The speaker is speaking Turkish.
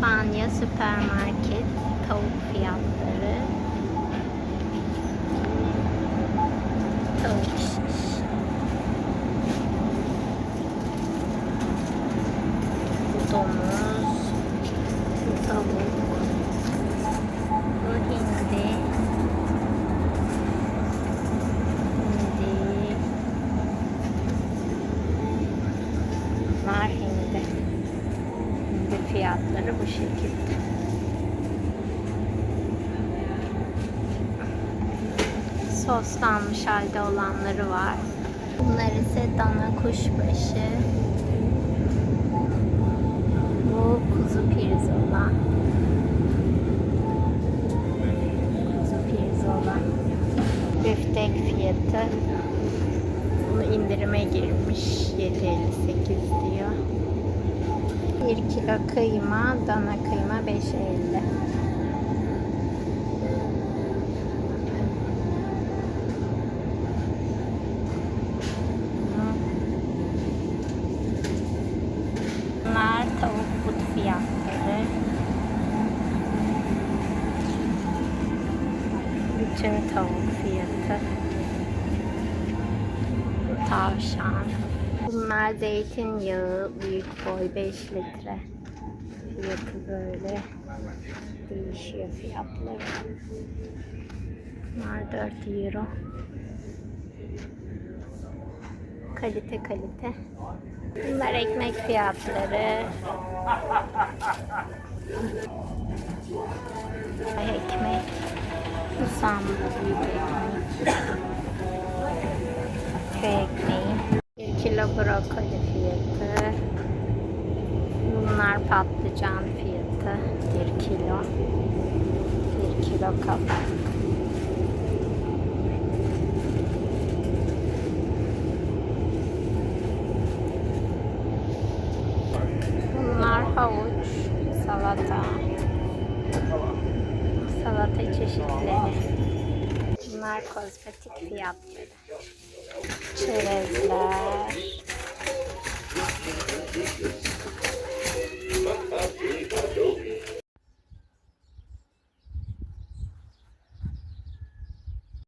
İspanya süpermarket tavuk fiyatları. Tavuk şiş. Bu domuz. Bu tavuk. Bu hindi. Hindi. Var hindi. Hindi fiyatları bu şekilde. Soslanmış halde olanları var. Bunlar ise dana kuşbaşı. Bu kuzu pirzola. Kuzu pirzola. Büftek fiyatı. Bunu indirime girmiş. 7.58 diyor. 1 kilo kıyma, dana kıyma 5.50. Bunlar tavuk fiyatları. Bütün tavuk fiyatı. Tavşan. Bunlar zeytinyağı büyük boy 5 litre. Fiyatı böyle değişiyor fiyatları. Bunlar 4 euro. Kalite kalite. Bunlar ekmek fiyatları. Ekmek. Sandı büyük ekmek. 1 kilo brokoli fiyatı. Bunlar patlıcan fiyatı. 1 kilo. 1 kilo kabak. Bunlar havuç, salata. Salata çeşitleri. Bunlar kozmetik fiyatları. 出来了。